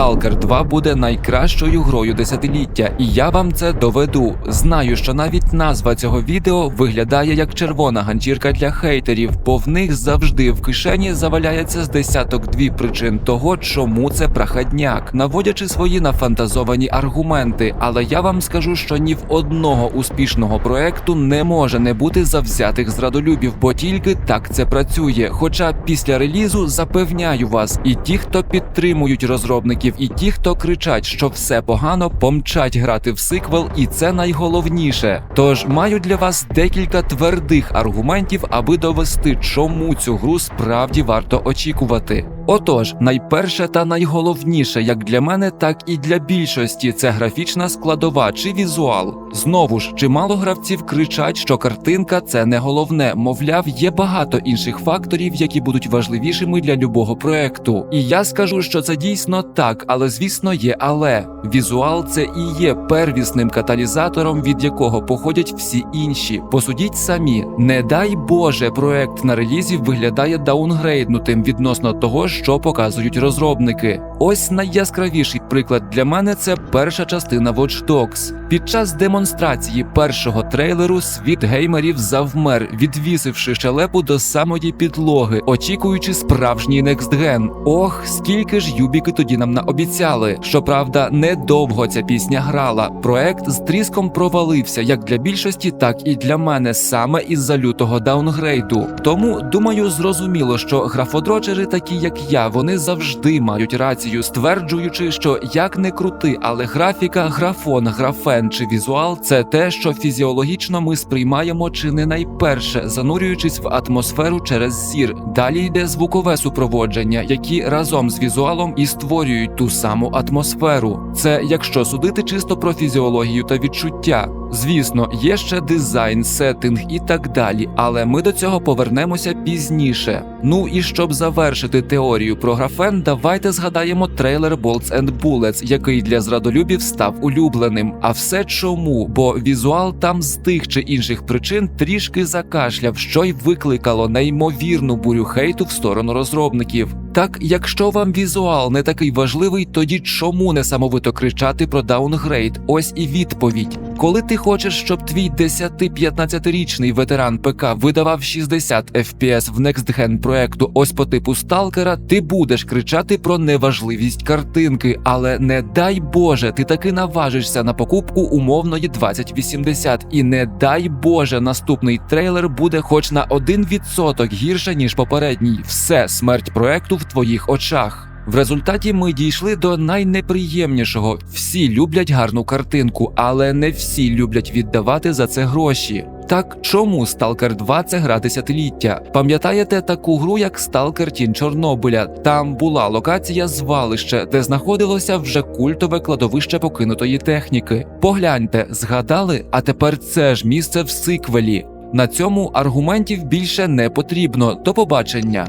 Stalker 2 буде найкращою грою десятиліття, і я вам це доведу. Знаю, що навіть назва цього відео виглядає як червона ганчірка для хейтерів, бо в них завжди в кишені заваляється з десяток дві причин того, чому це прахадняк, наводячи свої нафантазовані аргументи. Але я вам скажу, що ні в одного успішного проекту не може не бути завзятих зрадолюбів, бо тільки так це працює. Хоча після релізу запевняю вас, і ті, хто підтримують розробників, і ті, хто кричать, що все погано, помчать грати в сиквел, і це найголовніше. Тож маю для вас декілька твердих аргументів, аби довести, чому цю гру справді варто очікувати. Отож, найперше та найголовніше, як для мене, так і для більшості, це графічна складова чи візуал. Знову ж, чимало гравців кричать, що картинка це не головне. Мовляв, є багато інших факторів, які будуть важливішими для любого проекту. І я скажу, що це дійсно так, але звісно є але. Візуал це і є первісним каталізатором, від якого походять всі інші. Посудіть самі, не дай Боже, проект на релізі виглядає даунгрейднутим відносно того, що показують розробники. Ось найяскравіший приклад для мене це перша частина Watch Dogs. Під час демонстрації першого трейлеру світ геймерів завмер, відвісивши щелепу до самої підлоги, очікуючи справжній некстген. Ох, скільки ж юбіки тоді нам наобіцяли. Щоправда, недовго ця пісня грала. Проект з тріском провалився як для більшості, так і для мене саме із-за лютого даунгрейду. Тому думаю, зрозуміло, що графодрочери, такі як я, вони завжди мають рацію, стверджуючи, що як не крути, але графіка, графон, графен чи візуал це те, що фізіологічно ми сприймаємо чи не найперше, занурюючись в атмосферу через зір. Далі йде звукове супроводження, які разом з візуалом і створюють ту саму атмосферу. Це якщо судити чисто про фізіологію та відчуття. Звісно, є ще дизайн, сеттинг і так далі, але ми до цього повернемося пізніше. Ну і щоб завершити теорію про графен, давайте згадаємо трейлер Bolts and Bullets, який для зрадолюбів став улюбленим. А все чому? Бо візуал там з тих чи інших причин трішки закашляв, що й викликало неймовірну бурю хейту в сторону розробників. Так, якщо вам візуал не такий важливий, тоді чому не самовито кричати про даунгрейд? Ось і відповідь. Коли ти хочеш, щоб твій 10-15-річний ветеран ПК видавав 60 FPS в Next Gen проекту ось по типу Сталкера, ти будеш кричати про неважливість картинки, але не дай Боже, ти таки наважишся на покупку умовної 2080, і не дай Боже, наступний трейлер буде хоч на 1% гірше ніж попередній. Все смерть проекту в твоїх очах. В результаті ми дійшли до найнеприємнішого. Всі люблять гарну картинку, але не всі люблять віддавати за це гроші. Так чому Stalker 2 це гра десятиліття? Пам'ятаєте таку гру, як Stalker Тінь Чорнобиля? Там була локація звалище, де знаходилося вже культове кладовище покинутої техніки. Погляньте, згадали, а тепер це ж місце в сиквелі. На цьому аргументів більше не потрібно. До побачення.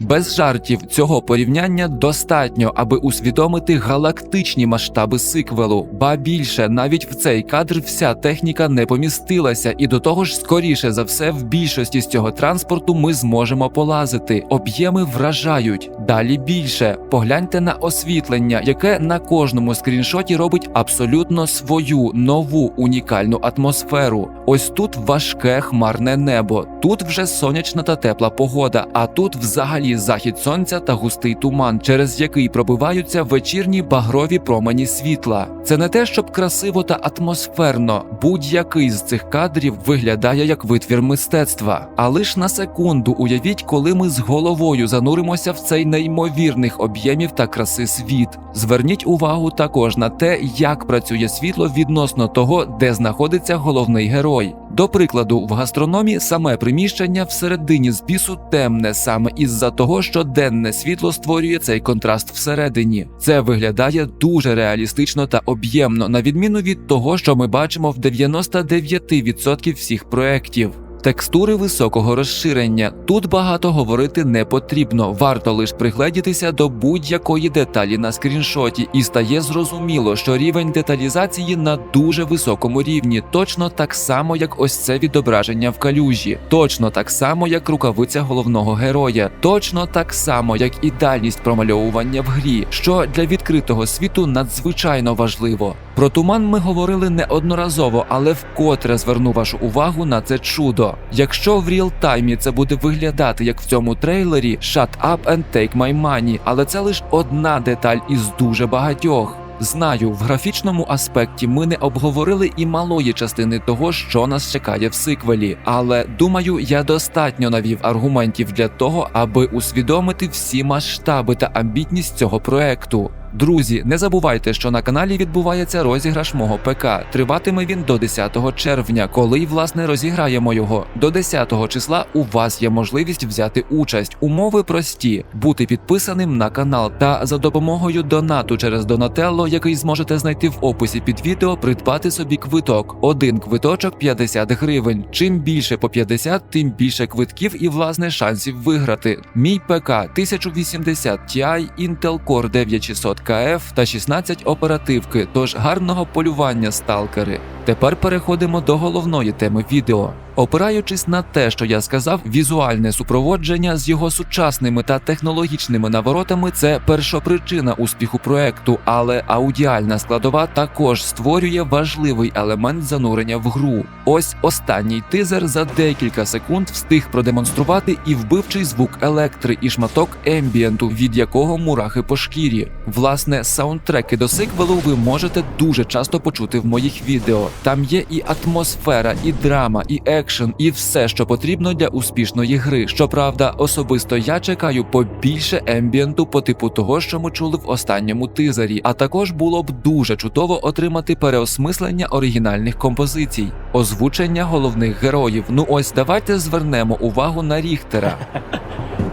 Без жартів цього порівняння достатньо, аби усвідомити галактичні масштаби сиквелу. Ба більше навіть в цей кадр вся техніка не помістилася, і до того ж, скоріше за все, в більшості з цього транспорту ми зможемо полазити. Об'єми вражають. Далі більше. Погляньте на освітлення, яке на кожному скріншоті робить абсолютно свою нову унікальну атмосферу. Ось тут важке хмарне небо, тут вже сонячна та тепла погода, а тут взагалі захід сонця та густий туман, через який пробиваються вечірні багрові промені світла. Це не те, щоб красиво та атмосферно. Будь-який з цих кадрів виглядає як витвір мистецтва. А лиш на секунду уявіть, коли ми з головою зануримося в цей неймовірних об'ємів та краси світ. Зверніть увагу також на те, як працює світло відносно того, де знаходиться головний герой. До прикладу, в гастрономі саме приміщення всередині з бісу темне саме із-за того, що денне світло створює цей контраст всередині. Це виглядає дуже реалістично та об'ємно, на відміну від того, що ми бачимо в 99% всіх проєктів. Текстури високого розширення. Тут багато говорити не потрібно, варто лише пригледітися до будь-якої деталі на скріншоті, і стає зрозуміло, що рівень деталізації на дуже високому рівні, точно так само, як ось це відображення в калюжі, точно так само, як рукавиця головного героя, точно так само, як і дальність промальовування в грі, що для відкритого світу надзвичайно важливо. Про туман ми говорили неодноразово, але вкотре зверну вашу увагу на це чудо. Якщо в ріл-таймі це буде виглядати як в цьому трейлері «Shut up and take my money», але це лише одна деталь із дуже багатьох. Знаю, в графічному аспекті ми не обговорили і малої частини того, що нас чекає в сиквелі, але думаю, я достатньо навів аргументів для того, аби усвідомити всі масштаби та амбітність цього проекту. Друзі, не забувайте, що на каналі відбувається розіграш мого ПК. Триватиме він до 10 червня, коли власне розіграємо його. До 10 числа у вас є можливість взяти участь. Умови прості: бути підписаним на канал та за допомогою донату через Донателло, який зможете знайти в описі під відео, придбати собі квиток. Один квиточок 50 гривень. Чим більше по 50, тим більше квитків і власне шансів виграти. Мій ПК 1080 Ti Intel Core 9600 КФ та 16 оперативки. Тож гарного полювання, сталкери. Тепер переходимо до головної теми відео. Опираючись на те, що я сказав, візуальне супроводження з його сучасними та технологічними наворотами це першопричина успіху проекту, але аудіальна складова також створює важливий елемент занурення в гру. Ось останній тизер за декілька секунд встиг продемонструвати і вбивчий звук електри, і шматок ембієнту, від якого мурахи по шкірі. Власне, саундтреки до сиквелу ви можете дуже часто почути в моїх відео. Там є і атмосфера, і драма, і екшен, і все, що потрібно для успішної гри. Щоправда, особисто я чекаю побільше ембієнту по типу того, що ми чули в останньому тизері. А також було б дуже чудово отримати переосмислення оригінальних композицій, озвучення головних героїв. Ну ось давайте звернемо увагу на Ріхтера.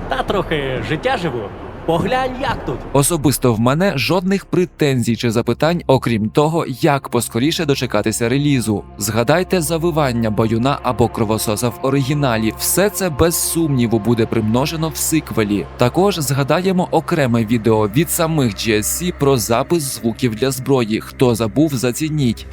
Та трохи життя живу. Поглянь, як тут. Особисто в мене жодних претензій чи запитань, окрім того, як поскоріше дочекатися релізу. Згадайте завивання баюна або кровососа в оригіналі. Все це без сумніву буде примножено в сиквелі. Також згадаємо окреме відео від самих GSC про запис звуків для зброї. Хто забув, зацініть.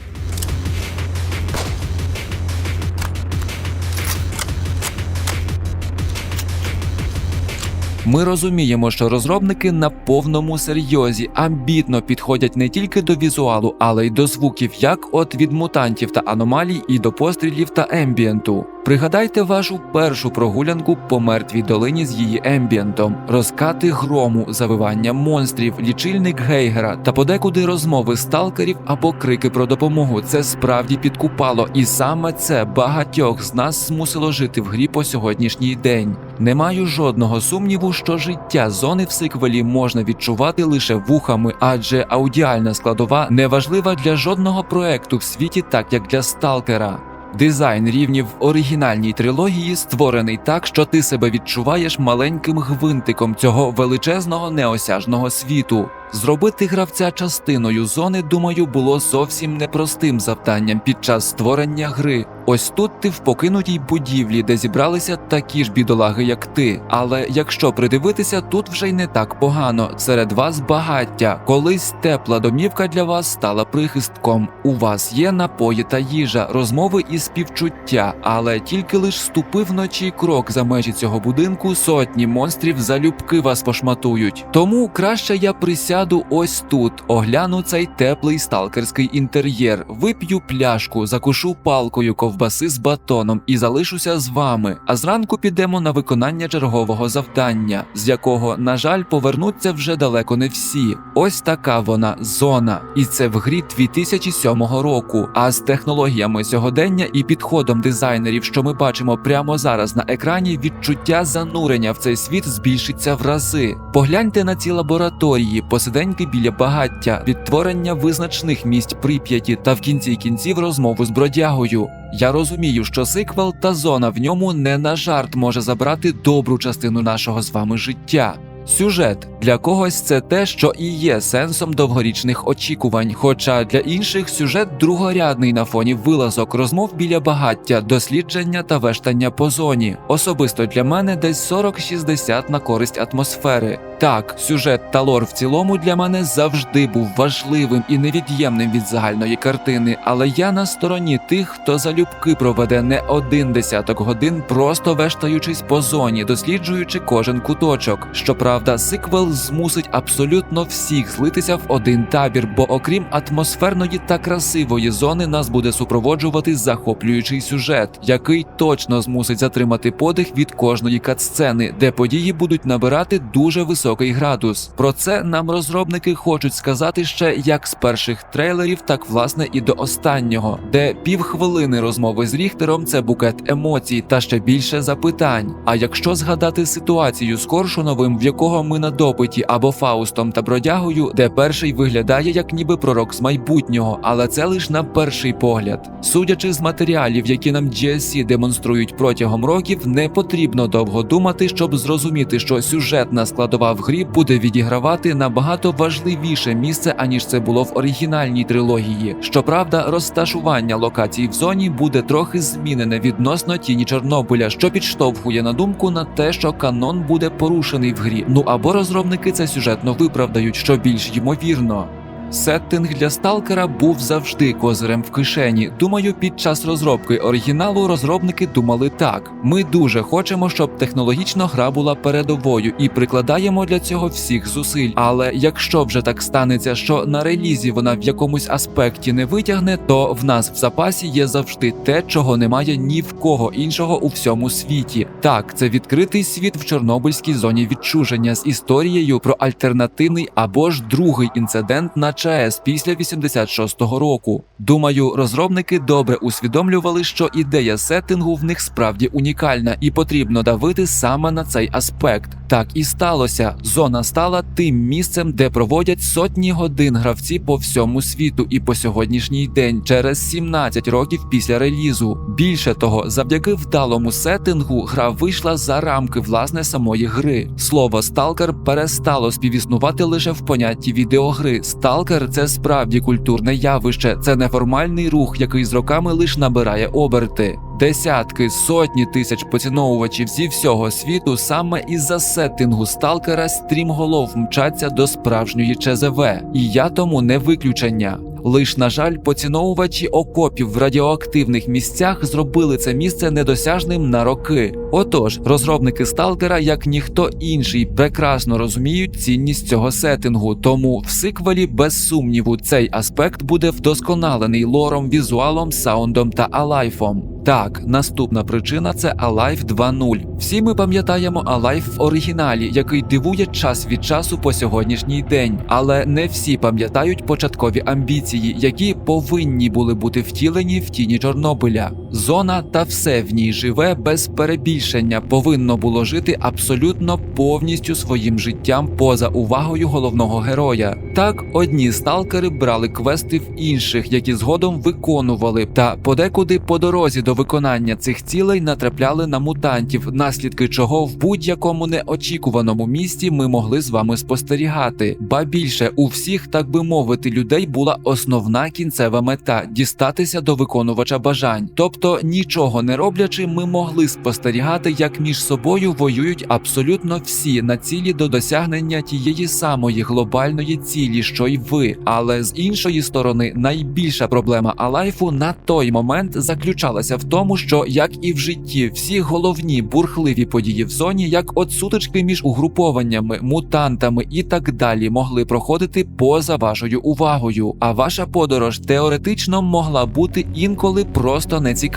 Ми розуміємо, що розробники на повному серйозі амбітно підходять не тільки до візуалу, але й до звуків, як от від мутантів та аномалій, і до пострілів та ембієнту. Пригадайте вашу першу прогулянку по мертвій долині з її ембієнтом, розкати грому, завивання монстрів, лічильник гейгера та подекуди розмови сталкерів або крики про допомогу. Це справді підкупало, і саме це багатьох з нас змусило жити в грі по сьогоднішній день. Не маю жодного сумніву, що життя зони в сиквелі можна відчувати лише вухами, адже аудіальна складова не важлива для жодного проекту в світі, так як для сталкера. Дизайн рівнів в оригінальній трилогії створений так, що ти себе відчуваєш маленьким гвинтиком цього величезного неосяжного світу. Зробити гравця частиною зони, думаю, було зовсім непростим завданням під час створення гри. Ось тут ти в покинутій будівлі, де зібралися такі ж бідолаги, як ти. Але якщо придивитися, тут вже й не так погано. Серед вас багаття. Колись тепла домівка для вас стала прихистком. У вас є напої та їжа, розмови і співчуття, але тільки лиш ступив вночі крок за межі цього будинку, сотні монстрів залюбки вас пошматують. Тому краще я присяду ось тут, огляну цей теплий сталкерський інтер'єр, вип'ю пляшку, закушу палкою ковбаси з батоном і залишуся з вами. А зранку підемо на виконання чергового завдання, з якого, на жаль, повернуться вже далеко не всі. Ось така вона зона, і це в грі 2007 року. А з технологіями сьогодення і підходом дизайнерів, що ми бачимо прямо зараз на екрані, відчуття занурення в цей світ збільшиться в рази. Погляньте на ці лабораторії, посиденьки біля багаття, відтворення визначних місць прип'яті та в кінці кінців розмову з бродягою. Я розумію, що сиквел та зона в ньому не на жарт може забрати добру частину нашого з вами життя. Сюжет для когось це те, що і є сенсом довгорічних очікувань. Хоча для інших сюжет другорядний на фоні вилазок, розмов біля багаття, дослідження та вештання по зоні. Особисто для мене десь 40-60 на користь атмосфери. Так, сюжет та лор в цілому для мене завжди був важливим і невід'ємним від загальної картини, але я на стороні тих, хто залюбки проведе не один десяток годин, просто вештаючись по зоні, досліджуючи кожен куточок. Щоправда, сиквел змусить абсолютно всіх злитися в один табір, бо окрім атмосферної та красивої зони, нас буде супроводжувати захоплюючий сюжет, який точно змусить затримати подих від кожної катсцени, де події будуть набирати дуже високий градус. Про це нам розробники хочуть сказати ще як з перших трейлерів, так власне і до останнього, де півхвилини розмови з Ріхтером це букет емоцій та ще більше запитань. А якщо згадати ситуацію з Коршуновим, в якого ми на допиті або Фаустом та бродягою, де перший виглядає як ніби пророк з майбутнього, але це лише на перший погляд. Судячи з матеріалів, які нам GSC демонструють протягом років, не потрібно довго думати, щоб зрозуміти, що сюжетна складова в грі буде відігравати набагато важливіше місце, аніж це було в оригінальній трилогії. Щоправда, розташування локацій в зоні буде трохи змінене відносно тіні Чорнобиля, що підштовхує на думку на те, що канон буде порушений в грі. Ну або розробники це сюжетно виправдають, що більш ймовірно. Сеттинг для сталкера був завжди козирем в кишені. Думаю, під час розробки оригіналу розробники думали так: ми дуже хочемо, щоб технологічно гра була передовою і прикладаємо для цього всіх зусиль. Але якщо вже так станеться, що на релізі вона в якомусь аспекті не витягне, то в нас в запасі є завжди те, чого немає ні в кого іншого у всьому світі. Так, це відкритий світ в Чорнобильській зоні відчуження з історією про альтернативний або ж другий інцидент на ЧАЕС після 86-го року. Думаю, розробники добре усвідомлювали, що ідея сеттингу в них справді унікальна, і потрібно давити саме на цей аспект. Так і сталося. Зона стала тим місцем, де проводять сотні годин гравці по всьому світу, і по сьогоднішній день, через 17 років після релізу. Більше того, завдяки вдалому сеттингу, гра вийшла за рамки власне самої гри. Слово сталкер перестало співіснувати лише в понятті відеогри. Сталкер це справді культурне явище, це неформальний рух, який з роками лише набирає оберти. Десятки, сотні тисяч поціновувачів зі всього світу саме із-за сеттингу сталкера стрімголов мчаться до справжньої ЧЗВ, і я тому не виключення. Лиш, на жаль, поціновувачі окопів в радіоактивних місцях зробили це місце недосяжним на роки. Отож, розробники сталкера, як ніхто інший, прекрасно розуміють цінність цього сеттингу, тому в сиквелі без сумніву цей аспект буде вдосконалений лором, візуалом, саундом та алайфом. Так, наступна причина це Alive 2.0. Всі ми пам'ятаємо Alive в оригіналі, який дивує час від часу по сьогоднішній день, але не всі пам'ятають початкові амбіції, які повинні були бути втілені в тіні Чорнобиля. Зона та все в ній живе без перебільшення повинно було жити абсолютно повністю своїм життям поза увагою головного героя. Так, одні сталкери брали квести в інших, які згодом виконували, та подекуди по дорозі до виконання цих цілей натрапляли на мутантів, наслідки чого в будь-якому неочікуваному місті ми могли з вами спостерігати. Ба більше у всіх, так би мовити, людей була основна кінцева мета дістатися до виконувача бажань. Тобто, нічого не роблячи, ми могли спостерігати, як між собою воюють абсолютно всі на цілі до досягнення тієї самої глобальної цілі, що й ви. Але з іншої сторони, найбільша проблема Алайфу на той момент заключалася в тому, що як і в житті, всі головні бурхливі події в зоні, як от сутички між угрупованнями, мутантами і так далі, могли проходити поза вашою увагою. А ваша подорож теоретично могла бути інколи просто нецікавою.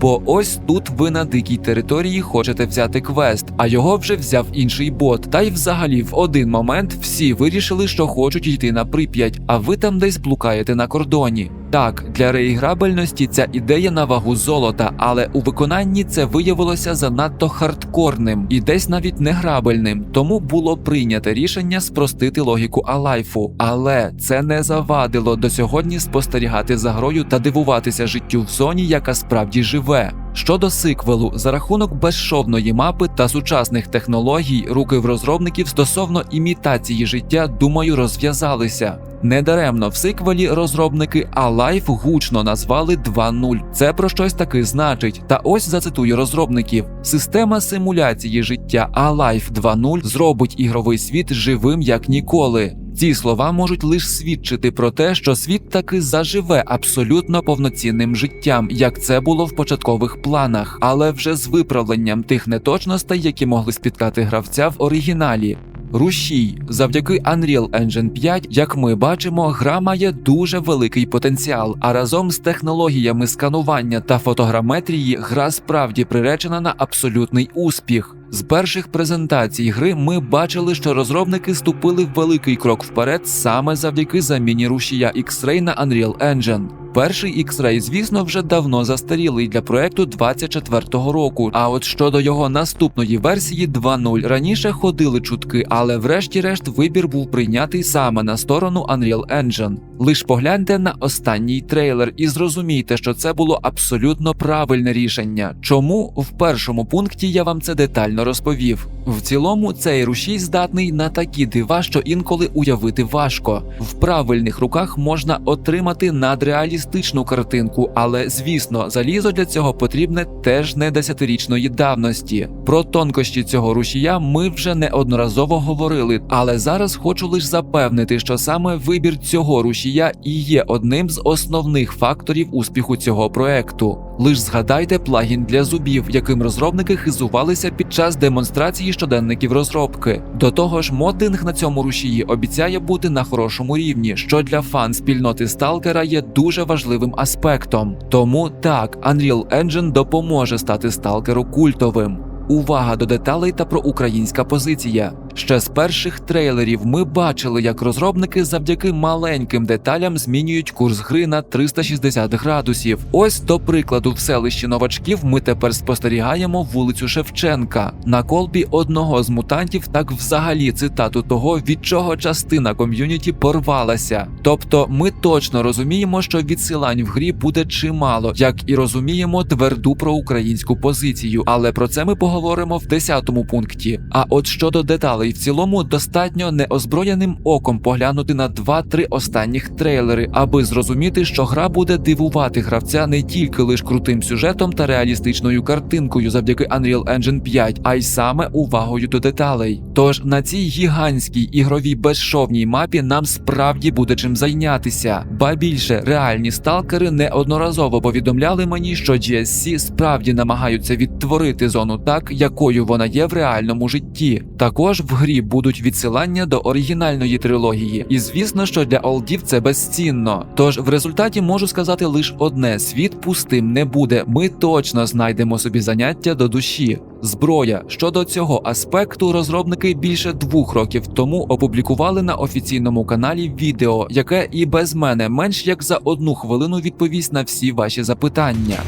Бо ось тут ви на дикій території хочете взяти квест, а його вже взяв інший бот. Та й взагалі в один момент всі вирішили, що хочуть йти на прип'ять, а ви там десь блукаєте на кордоні. Так, для реіграбельності ця ідея на вагу золота, але у виконанні це виявилося занадто хардкорним і десь навіть неграбельним. Тому було прийнято рішення спростити логіку Алайфу. Але це не завадило до сьогодні спостерігати за грою та дивуватися життю в зоні, яка справді живе. Щодо сиквелу, за рахунок безшовної мапи та сучасних технологій, руки в розробників стосовно імітації життя, думаю, розв'язалися. Недаремно в сиквелі розробники Alive гучно назвали 2.0. Це про щось таки значить. Та ось зацитую розробників: система симуляції життя Alive 2.0 зробить ігровий світ живим як ніколи. Ці слова можуть лише свідчити про те, що світ таки заживе абсолютно повноцінним життям, як це було в початкових планах, але вже з виправленням тих неточностей, які могли спіткати гравця в оригіналі. Рушій, завдяки Unreal Engine 5, як ми бачимо, гра має дуже великий потенціал. А разом з технологіями сканування та фотограметрії гра справді приречена на абсолютний успіх. З перших презентацій гри ми бачили, що розробники ступили в великий крок вперед саме завдяки заміні рушія X-Ray на Unreal Engine. Перший X-Ray, звісно, вже давно застарілий для проекту 24-го року. А от щодо його наступної версії 2.0, раніше ходили чутки, але врешті-решт вибір був прийнятий саме на сторону Unreal Engine. Лиш погляньте на останній трейлер і зрозумійте, що це було абсолютно правильне рішення. Чому в першому пункті я вам це детально розповів. В цілому цей рушій здатний на такі дива, що інколи уявити важко. В правильних руках можна отримати надреалістичну картинку, але звісно, залізо для цього потрібне теж не десятирічної давності. Про тонкощі цього рушія ми вже неодноразово говорили, але зараз хочу лише запевнити, що саме вибір цього рушія і є одним з основних факторів успіху цього проекту. Лиш згадайте плагін для зубів, яким розробники хизувалися під час демонстрації щоденників розробки. До того ж, моддинг на цьому рушії обіцяє бути на хорошому рівні, що для фан спільноти сталкера є дуже важливим аспектом. Тому так, Unreal Engine допоможе стати сталкеру культовим. Увага до деталей та про українська позиція. Ще з перших трейлерів ми бачили, як розробники завдяки маленьким деталям змінюють курс гри на 360 градусів. Ось до прикладу, в селищі новачків ми тепер спостерігаємо вулицю Шевченка. На колбі одного з мутантів так взагалі цитату того, від чого частина ком'юніті порвалася. Тобто, ми точно розуміємо, що відсилань в грі буде чимало, як і розуміємо тверду проукраїнську позицію. Але про це ми поговоримо в 10-му пункті. А от щодо деталей, в цілому достатньо неозброєним оком поглянути на 2-3 останніх трейлери, аби зрозуміти, що гра буде дивувати гравця не тільки лиш крутим сюжетом та реалістичною картинкою завдяки Unreal Engine 5, а й саме увагою до деталей. Тож на цій гігантській ігровій безшовній мапі нам справді буде чим зайнятися. Ба більше реальні сталкери неодноразово повідомляли мені, що GSC справді намагаються відтворити зону так, якою вона є в реальному житті. Також в грі будуть відсилання до оригінальної трилогії, і звісно, що для олдів це безцінно. Тож в результаті можу сказати лише одне: світ пустим не буде. Ми точно знайдемо собі заняття до душі. Зброя щодо цього аспекту розробники більше двох років тому опублікували на офіційному каналі відео, яке і без мене менш як за одну хвилину відповість на всі ваші запитання.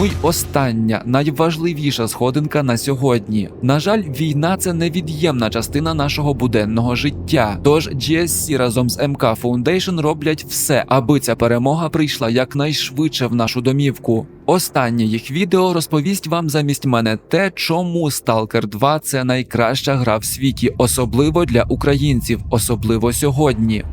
Ну й остання, найважливіша сходинка на сьогодні. На жаль, війна це невід'ємна частина нашого буденного життя. Тож GSC разом з МК Foundation роблять все, аби ця перемога прийшла якнайшвидше в нашу домівку. Останнє їх відео розповість вам замість мене те, чому Stalker 2 це найкраща гра в світі, особливо для українців, особливо сьогодні.